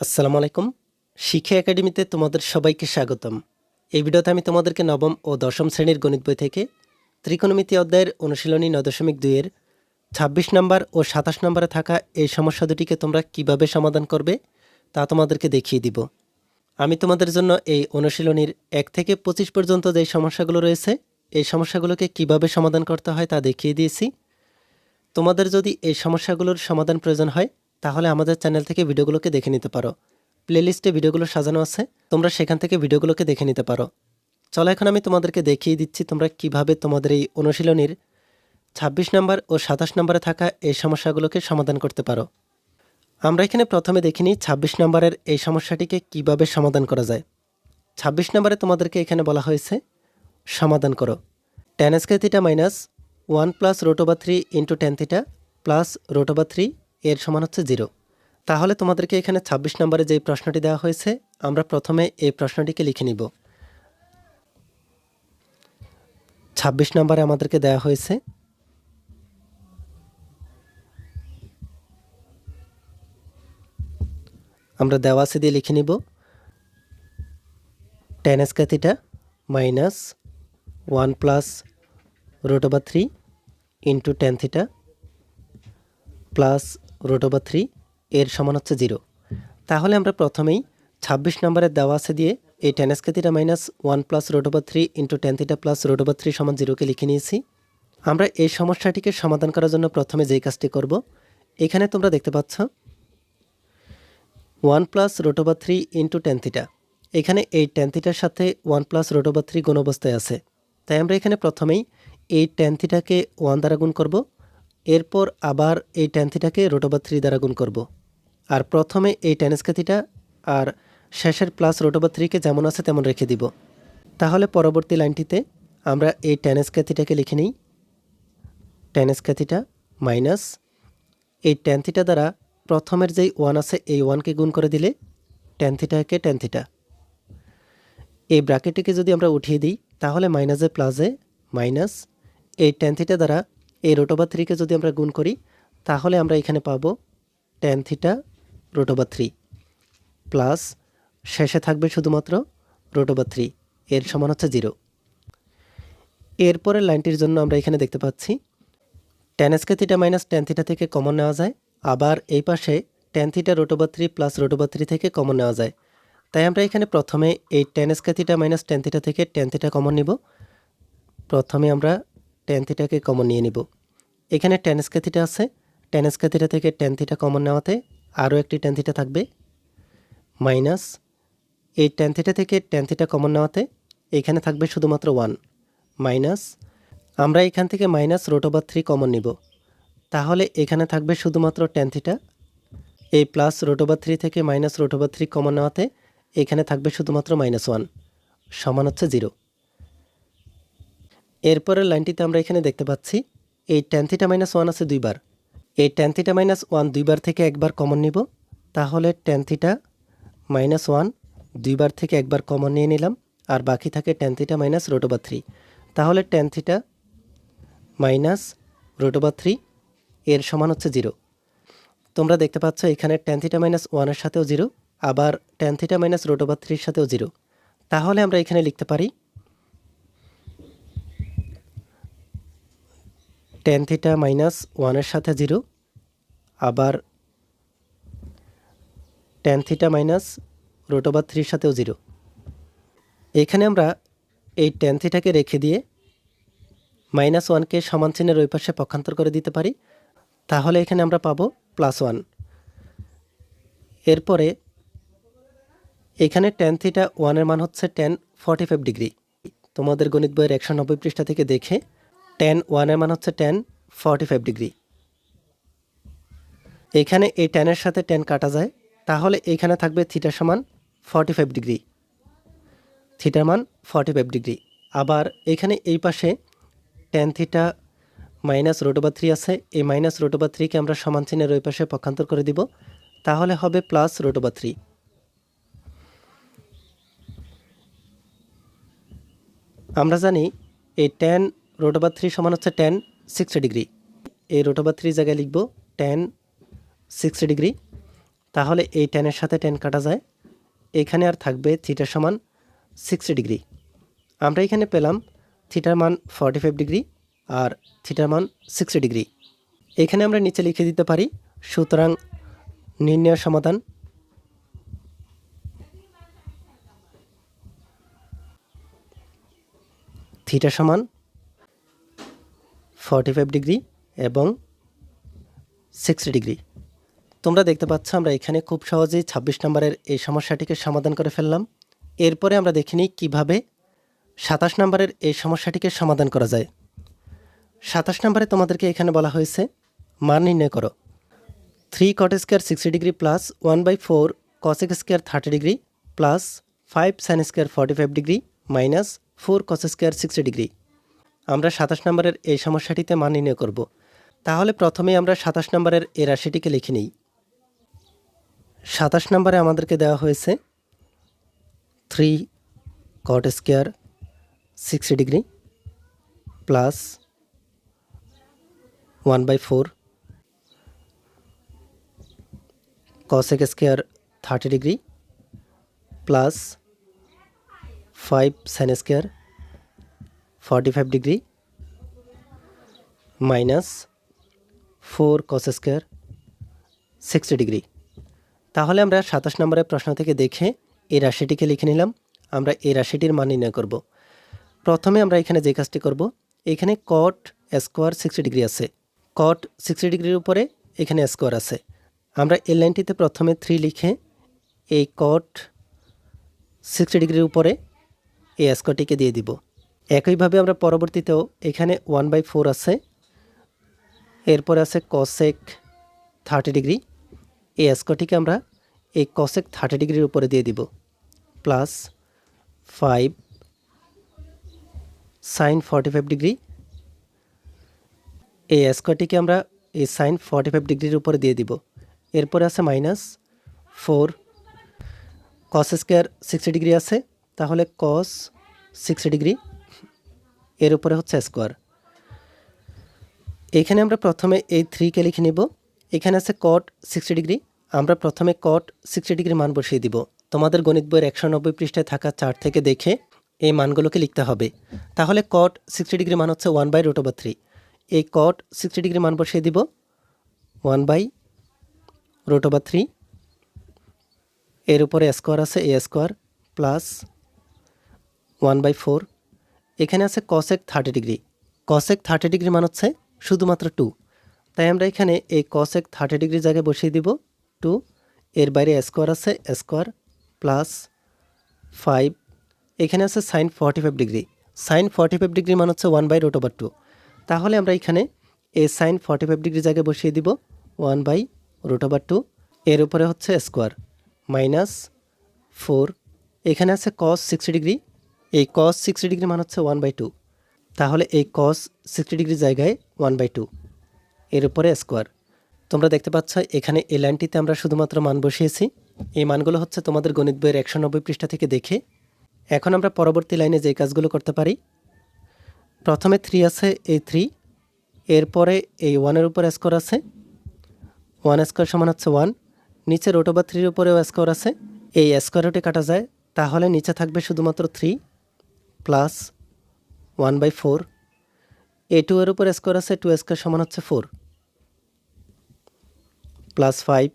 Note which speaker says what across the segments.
Speaker 1: আসসালামু আলাইকুম। শিক্ষা একাডেমিতে তোমাদের সবাইকে স্বাগতম। এই ভিডিওতে আমি তোমাদেরকে নবম ও দশম শ্রেণির গণিত বই থেকে ত্রিকোণমিতি অধ্যায়ের অনুশীলনী ন দশমিক দুইয়ের ছাব্বিশ নম্বর ও সাতাশ নম্বরে থাকা এই সমস্যা দুটিকে তোমরা কীভাবে সমাধান করবে তা তোমাদেরকে দেখিয়ে দিব। আমি তোমাদের জন্য এই অনুশীলনীর এক থেকে পঁচিশ পর্যন্ত যে সমস্যাগুলো রয়েছে, এই সমস্যাগুলোকে কীভাবে সমাধান করতে হয় তা দেখিয়ে দিয়েছি। তোমাদের যদি এই সমস্যাগুলোর সমাধান প্রয়োজন হয় তাহলে আমাদের চ্যানেল থেকে ভিডিওগুলোকে দেখে নিতে পারো। প্লেলিস্টে ভিডিওগুলো সাজানো আছে, তোমরা সেখান থেকে ভিডিওগুলোকে দেখে নিতে পারো। চলো এখন আমি তোমাদেরকে দেখিয়ে দিচ্ছি তোমরা কীভাবে তোমাদের এই অনুশীলনীর ছাব্বিশ নম্বর ও সাতাশ নম্বরে থাকা এই সমস্যাগুলোকে সমাধান করতে পারো। আমরা এখানে প্রথমে দেখিনি ছাব্বিশ নম্বরের এই সমস্যাটিকে কীভাবে সমাধান করা যায়। ছাব্বিশ নম্বরে তোমাদেরকে এখানে বলা হয়েছে, সমাধান করো। Tan square theta minus one plus root over three into tan theta plus root over three এর সমান হচ্ছে জিরো। তাহলে তোমাদেরকে এখানে ছাব্বিশ নম্বরে যেই প্রশ্নটি দেওয়া হয়েছে, আমরা প্রথমে এই প্রশ্নটিকে লিখে নিব। ছাব্বিশ নম্বরে আমাদেরকে দেওয়া হয়েছে, আমরা দেওয়া আছে দিয়ে লিখে নিব tan square minus one plus root over three into tan theta plus root over three এর সমান হচ্ছে জিরো তাহলে আমরা প্রথমেই ছাব্বিশ নম্বরের দেওয়া আছে দিয়ে এই tan square minus one plus root over three into tan theta plus root over three সমান জিরোকে লিখে নিয়েছি। আমরা এই সমস্যাটিকে সমাধান করার জন্য প্রথমে যেই কাজটি করব, এখানে তোমরা দেখতে পাচ্ছ one plus root over three into tan theta এখানে এই টেন থিটার সাথে one plus root over three গুণ অবস্থায় আছে। তাই আমরা এখানে প্রথমেই এই টেন থিটাকে ওয়ান দ্বারা গুণ করব এরপর আবার এই টেন থিটাকে থ্রি দ্বারা গুণ করব। আর প্রথমে এই টেন থিটা আর শেষের প্লাস রুট ওভার থ্রিকে যেমন আছে তেমন রেখে দিব। তাহলে পরবর্তী লাইনটিতে আমরা এই টেন থিটাকে লিখে নিই। টেন থিটা মাইনাস এই টেন থিটা দ্বারা প্রথমের যেই ওয়ান আছে এই ওয়ানকে গুণ করে দিলে টেন থিটাকে টেন থিটা এই ব্র্যাকেটটিকে যদি আমরা উঠিয়ে দিই, তাহলে মাইনাসে প্লাসে মাইনাস এই টেন থিটা দ্বারা এই রোটোবা থ্রিকে যদি আমরা গুণ করি, তাহলে আমরা এখানে পাব tan theta root over three plus শেষে থাকবে শুধুমাত্র রোটোবা থ্রি, এর সমান হচ্ছে জিরো। এরপরের লাইনটির জন্য আমরা এখানে দেখতে পাচ্ছি tan square theta minus tan theta থেকে কমন নেওয়া যায়, আবার এই পাশে tan theta root over three plus root over three থেকে কমন নেওয়া যায়। তাই আমরা এখানে প্রথমে এই tan square theta minus tan theta থেকে টেন থিটা কমন নিব। প্রথমে আমরা টেন থিটাকে কমন নিয়ে নিব। এখানে টেন স্কোয়ার থিটা আছে। টেন স্কোয়ার থিটা থেকে টেন থিটা কমন নেওয়াতে আরও একটি টেন থিটা থাকবে। মাইনাস এই টেন থিটা থেকে টেন থিটা কমন নেওয়াতে এখানে থাকবে শুধুমাত্র ওয়ান মাইনাস আমরা এখান থেকে minus root over three common নিব। তাহলে এখানে থাকবে শুধুমাত্র টেন থিটা এই প্লাস রোট ওভার থ্রি থেকে minus root over three common নেওয়াতে এখানে থাকবে শুধুমাত্র মাইনাস ওয়ান সমান হচ্ছে জিরো এরপরের লাইনটিতে আমরা এখানে দেখতে পাচ্ছি, এই টেন থিটা মাইনাস ওয়ান আছে দুইবার। এই টেন থিটা মাইনাস ওয়ান দুইবার থেকে একবার কমন নিব। তাহলে টেন থিটা মাইনাস ওয়ান দুইবার থেকে একবার কমন নিয়ে নিলাম, আর বাকি থাকে tan theta minus root over three তাহলে tan theta minus root over three এর সমান হচ্ছে জিরো তোমরা দেখতে পাচ্ছ এখানে টেন থিটা মাইনাস ওয়ানের সাথেও জিরো আবার টেন থিটা মাইনাস রোটোবা থ্রির সাথেও জিরো তাহলে আমরা এখানে লিখতে পারি টেন থিটা মাইনাস ওয়ানের সাথে জিরো আবার tan theta minus root over থ্রির সাথেও জিরো এখানে আমরা এই টেন থিটাকে রেখে দিয়ে মাইনাস ওয়ানকে সমান চিহ্নের ওই পাশে পক্ষান্তর করে দিতে পারি। তাহলে এখানে আমরা পাবো প্লাস ওয়ান এরপরে এখানে টেন থিটা ওয়ানের মান হচ্ছে টেন ফর্টি ফাইভ ডিগ্রি তোমাদের গণিত বইয়ের একশো নব্বই পৃষ্ঠা থেকে দেখে টেন, ওয়ানের মান হচ্ছে টেন ফর্টি ফাইভ ডিগ্রি এখানে এই টেনের সাথে টেন কাটা যায়, তাহলে এখানে থাকবে থিটার সমান ফর্টি ফাইভ ডিগ্রি থিটার মান ফর্টি ফাইভ ডিগ্রি আবার এখানে এই পাশে tan theta minus root over three আছে, এই মাইনাস রোটোবা থ্রিকে আমরা সমান চিহ্নের ওই পাশে পক্ষান্তর করে দিব, তাহলে হবে প্লাস রোটোবা থ্রি। আমরা জানি এই টেন রোট ওভার থ্রি সমান হচ্ছে টেন সিক্সটি ডিগ্রি এই রোট ওভার থ্রি জায়গায় লিখব টেন সিক্সটি ডিগ্রি তাহলে এই টেনের সাথে টেন কাটা যায়। এখানে আর থাকবে থিটার সমান সিক্সটি ডিগ্রি আমরা এখানে পেলাম থিটার মান ফর্টি ফাইভ ডিগ্রি আর থিটার মান সিক্সটি ডিগ্রি এখানে আমরা নিচে লিখে দিতে পারি, সুতরাং নির্ণয় সমাধান। থিটা সমান ফর্টি ফাইভ ডিগ্রি এবং সিক্সটি ডিগ্রি তোমরা দেখতে পাচ্ছ আমরা এখানে খুব সহজেই ছাব্বিশ নম্বরের এই সমস্যাটিকে সমাধান করে ফেললাম। এরপরে আমরা দেখে নিই কীভাবে সাতাশ নম্বরের এই সমস্যাটিকে সমাধান করা যায়। সাতাশ নম্বরে তোমাদেরকে এখানে বলা হয়েছে, মান নির্ণয় করো। Three cot square sixty degree plus one by four cosec square thirty degree plus five sine square forty five degree minus four cos square sixty degree আমরা সাতাশ নম্বরের এই সমস্যাটিতে মান নির্ণয় করব। তাহলে প্রথমে আমরা সাতাশ নম্বরের এই রাশিটিকে লিখে নিই। সাতাশ নম্বরে আমাদেরকে দেওয়া হয়েছে three cot square sixty degree plus one by four cosec square thirty degree plus five sine square forty five degree minus four cos square sixty degree তাহলে আমরা সাতাশ নম্বরের প্রশ্ন থেকে দেখে এই রাশিটিকে লিখে নিলাম। আমরা এই রাশিটির মান নির্ণয় করব। প্রথমে আমরা এখানে যে কাজটি করব, এখানে কট স্কোয়ার সিক্সটি ডিগ্রি আছে। কট সিক্সটি ডিগ্রির উপরে এখানে স্কোয়ার আছে। আমরা এই লাইনটিতে প্রথমে থ্রি লিখে এই কট সিক্সটি ডিগ্রির উপরে এই স্কোয়ারটিকে দিয়ে দিব। একইভাবে আমরা পরবর্তীতেও এখানে ওয়ান বাই ফোর আছে। এরপরে আছে কসেক থার্টি ডিগ্রি এই স্কোয়ারটিকে আমরা এই কসেক থার্টি ডিগ্রির উপরে দিয়ে দিব। Plus five sine forty five degree এই স্কোয়ারটিকে আমরা এই সাইন ফর্টি ফাইভ ডিগ্রির উপরে দিয়ে দিব। এরপরে আছে minus four cos square sixty degree আছে। তাহলে কস সিক্সটি ডিগ্রি এর উপরে হচ্ছে স্কোয়ার এখানে আমরা প্রথমে এই থ্রিকে লিখে নিব। এখানে আছে কট সিক্সটি ডিগ্রি আমরা প্রথমে কট সিক্সটি ডিগ্রি মান বসিয়ে দিব। তোমাদের গণিত বইয়ের একশো নব্বই পৃষ্ঠায় থাকা চার্ট থেকে দেখে এই মানগুলোকে লিখতে হবে। তাহলে কট সিক্সটি ডিগ্রি মান হচ্ছে one by root over three এই কট সিক্সটি ডিগ্রি মান বসিয়ে দিব। One by root over three এর উপরে স্কোয়ার আছে এ square plus one by four এখানে আছে cosec thirty degree cosec thirty degree মান হচ্ছে শুধুমাত্র টু তাই আমরা এখানে এই কসেক থার্টি ডিগ্রি জায়গায় বসিয়ে দিব টু এর বাইরে স্কোয়ার আছে স্কোয়ার প্লাস ফাইভ এখানে আছে sine forty five degree sine forty five degree মান হচ্ছে one by root over two তাহলে আমরা এখানে এই সাইন ফর্টি ফাইভ ডিগ্রি জায়গায় বসিয়ে দিব one by root over two এর উপরে হচ্ছে স্কোয়ার মাইনাস ফোর এখানে আছে কস সিক্সটি ডিগ্রি এই কস সিক্সটি ডিগ্রি মান হচ্ছে ওয়ান বাই টু তাহলে এই কস সিক্সটি ডিগ্রি জায়গায় ওয়ান বাই টু এর উপরে স্কোয়ার তোমরা দেখতে পাচ্ছ, এখানে এই লাইনটিতে আমরা শুধুমাত্র মান বসিয়েছি। এই মানগুলো হচ্ছে তোমাদের গণিত বইয়ের একশো নব্বই পৃষ্ঠা থেকে দেখে। এখন আমরা পরবর্তী লাইনে যে কাজগুলো করতে পারি, প্রথমে থ্রি আছে, এই থ্রি এরপরে এই ওয়ানের উপর স্কোর আছে। ওয়ান স্কোয়ার সমান হচ্ছে ওয়ান নিচে রোট ওভার থ্রির উপরেও স্কোর আছে। এই স্কোয়ার রুটে কাটা যায়, তাহলে নিচে থাকবে শুধুমাত্র three plus one by four. A two এর উপর স্কোয়ার আছে, টু স্কোয়ার সমান হচ্ছে ফোর। Plus five.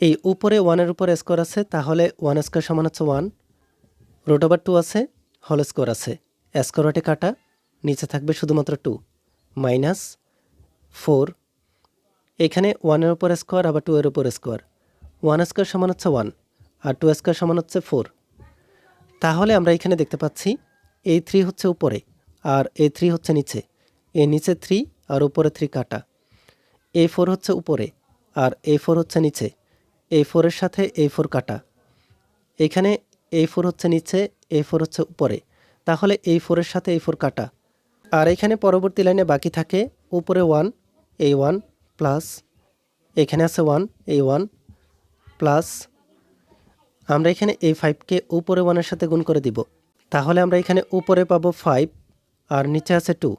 Speaker 1: এই উপরে ওয়ানের উপর স্কোয়ার আছে, তাহলে ওয়ান স্কোয়ার সমান হচ্ছে ওয়ান। রোট ওভার টু আছে, হল স্কোয়ার আছে। স্কোয়ারটে কাটা, নিচে থাকবে শুধুমাত্র টু। Minus four. এখানে ওয়ানের উপর স্কোয়ার, আবার টু এর উপর স্কোয়ার। ওয়ান স্কোয়ার সমান হচ্ছে ওয়ান, আর টু স্কোয়ার সমান হচ্ছে ফোর। তাহলে আমরা এখানে দেখতে পাচ্ছি এই থ্রি হচ্ছে উপরে আর এ থ্রি হচ্ছে নিচে। এ নিচে থ্রি আর উপরে থ্রি কাটা। এ ফোর হচ্ছে উপরে আর এ ফোর হচ্ছে নিচে। এ ফোরের সাথে এ ফোর কাটা। এখানে এ ফোর হচ্ছে নিচে এ ফোর হচ্ছে উপরে। তাহলে এই ফোরের সাথে এই ফোর কাটা। আর এখানে পরবর্তী লাইনে বাকি থাকে উপরে ওয়ান এই ওয়ান প্লাস এখানে আছে ওয়ান এই ওয়ান প্লাস আমরা এখানে এই ফাইভকে উপরে ওয়ানের সাথে গুণ করে দিব। তাহলে আমরা এখানে উপরে পাবো ফাইভ আর নিচে আছে টু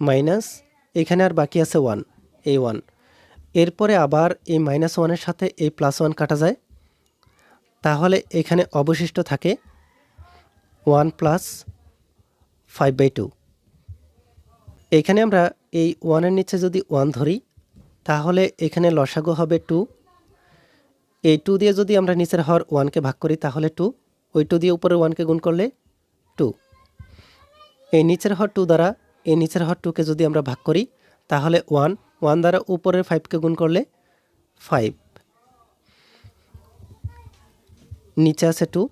Speaker 1: মাইনাস এখানে আর বাকি আছে ওয়ান এই ওয়ান এরপরে আবার এই মাইনাস ওয়ানের সাথে এই প্লাস ওয়ান কাটা যায়। তাহলে এখানে অবশিষ্ট থাকে one plus five by two এখানে আমরা এই ওয়ানের নিচে যদি ওয়ান ধরি, তাহলে এখানে লসাগু হবে টু এই টু দিয়ে যদি আমরা নিচের হর ওয়ানকে ভাগ করি, তাহলে টু ওই টু দিয়ে উপরে ওয়ানকে গুণ করলে টু এই নিচের হর টু দ্বারা এই নিচের হর টুকে যদি আমরা ভাগ করি, তাহলে ওয়ান ওয়ান দ্বারা উপরের ফাইভকে গুণ করলে ফাইভ নিচে আছে টু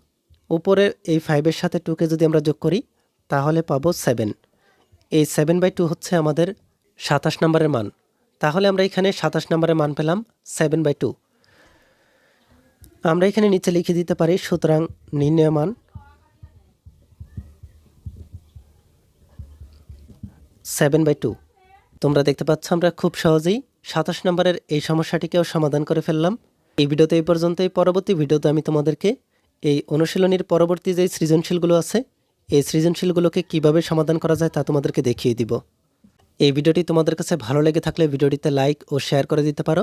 Speaker 1: উপরের এই ফাইভের সাথে টুকে যদি আমরা যোগ করি, তাহলে পাবো সেভেন এই সেভেন বাই টু হচ্ছে আমাদের সাতাশ নম্বরের মান। তাহলে আমরা এখানে সাতাশ নম্বরের মান পেলাম সেভেন বাই টু আমরা এখানে নিচে লিখে দিতে পারি, সুতরাং নির্ণয় মান সেভেন বাই টু তোমরা দেখতে পাচ্ছ, আমরা খুব সহজেই সাতাশ নম্বরের এই সমস্যাটিকেও সমাধান করে ফেললাম। এই ভিডিওতে এই পর্যন্তই। পরবর্তী ভিডিওতে আমি তোমাদেরকে এই অনুশীলনীর পরবর্তী যে সৃজনশীলগুলো আছে, এই সৃজনশীলগুলোকে কীভাবে সমাধান করা যায় তা তোমাদেরকে দেখিয়ে দিব। এই ভিডিওটি তোমাদের কাছে ভালো লেগে থাকলে ভিডিওটিতে লাইক ও শেয়ার করে দিতে পারো।